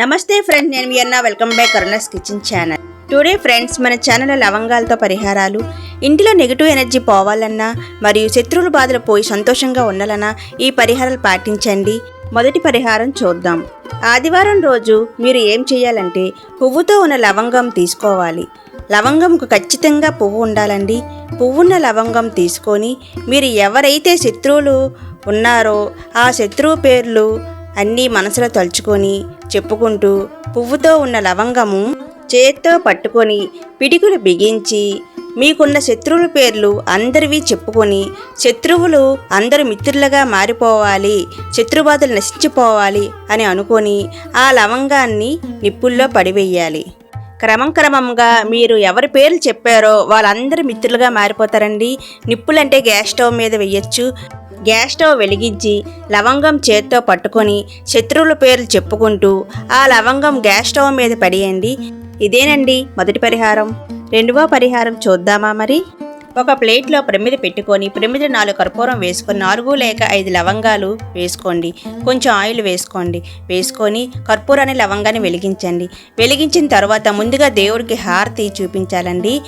నమస్తే ఫ్రెండ్స్ నేను మీ అన్న. Welcome back Karuna's kitchen channel. Today friends మన ఛానల్ లవంగాలతో పరిహారాలు. ఇంటిలో నెగిటివ్ ఎనర్జీ పోవాలన్నా మరియు శత్రువుల బాధలు పోయి సంతోషంగా ఉండాలన్నా ఈ పరిహారాలు పాటించండి. మొదటి పరిహారం చూద్దాం. ఆదివారం రోజు మీరు ఏం చేయాలంటే పువ్వుతో ఉన్న లవంగం తీసుకోవాలి. లవంగంకు ఖచ్చితంగా పువ్వు ఉండాలండి. పువ్వున్న లవంగం తీసుకొని మీరు ఎవరైతే శత్రువులు ఉన్నారో ఆ శత్రువు పేర్లు అన్నీ మనసులో తలుచుకొని చెప్పుకుంటూ పువ్వుతో ఉన్న లవంగము చేత్తో పట్టుకొని పిడికులు బిగించి మీకున్న శత్రువుల పేర్లు అందరివి చెప్పుకొని శత్రువులు అందరు మిత్రులుగా మారిపోవాలి శత్రుబాధలు నశించిపోవాలి అని అనుకొని ఆ లవంగాన్ని నిప్పుల్లో పడివేయాలి. క్రమం క్రమంగా మీరు ఎవరి పేర్లు చెప్పారో వాళ్ళందరూ మిత్రులుగా మారిపోతారండి. నిప్పులంటే గ్యాస్ స్టవ్ మీద వెయ్యొచ్చు గ్యాస్ స్టవ్ వెలిగించి లవంగం చేత్తో పట్టుకొని శత్రువుల పేర్లు చెప్పుకుంటూ ఆ లవంగం గ్యాస్ స్టవ్ మీద పడేయండి. ఇదేనండి మొదటి పరిహారం. రెండవ పరిహారం చూద్దామా మరి? ఒక ప్లేట్లో ప్రమిద పెట్టుకొని ప్రమిద నాలుగు కర్పూరం వేసుకొని నాలుగు లేక ఐదు లవంగాలు వేసుకోండి. కొంచెం ఆయిల్ వేసుకోండి. వేసుకొని కర్పూరాన్ని లవంగాన్ని వెలిగించండి. వెలిగించిన తర్వాత ముందుగా దేవుడికి హారతి చూపించాలండి.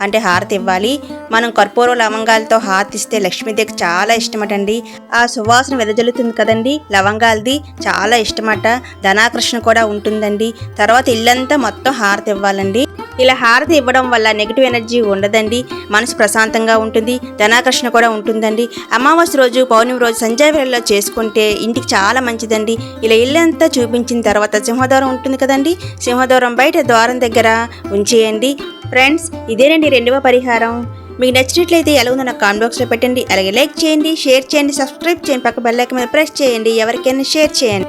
అంటే హారతి ఇవ్వాలి. మనం కర్పూరం లవంగాలతో హారతి ఇస్తే లక్ష్మీదేవికి చాలా ఇష్టమటండి. ఆ సువాసన వెదజల్లుతుంది కదండి. లవంగాలది చాలా ఇష్టమట. ధనాకృష్ణ కూడా ఉంటుందండి. తర్వాత ఇల్లంతా మొత్తం హారతి ఇవ్వాలండి. ఇలా హారతి ఇవ్వడం వల్ల నెగిటివ్ ఎనర్జీ ఉండదండి. మనసు ప్రశాంతంగా ఉంటుంది. ధనాకర్షణ కూడా ఉంటుందండి. అమావాస్య రోజు పౌర్ణమి రోజు సంజయ్ వేళలో చేసుకుంటే ఇంటికి చాలా మంచిదండి. ఇలా ఇల్లంతా చూపించిన తర్వాత సింహద్వారం ఉంటుంది కదండి. సింహద్వారం బయట ద్వారం దగ్గర ఉంచేయండి. ఫ్రెండ్స్ ఇదేనండి రెండవ పరిహారం. మీకు నచ్చినట్లయితే ఎలా ఉందో నాకు కామెంట్ బాక్స్లో పెట్టండి. అలాగే లైక్ చేయండి షేర్ చేయండి సబ్స్క్రైబ్ చేయండి. పక్క బెల్ మీద ప్రెస్ చేయండి. ఎవరికైనా షేర్ చేయండి.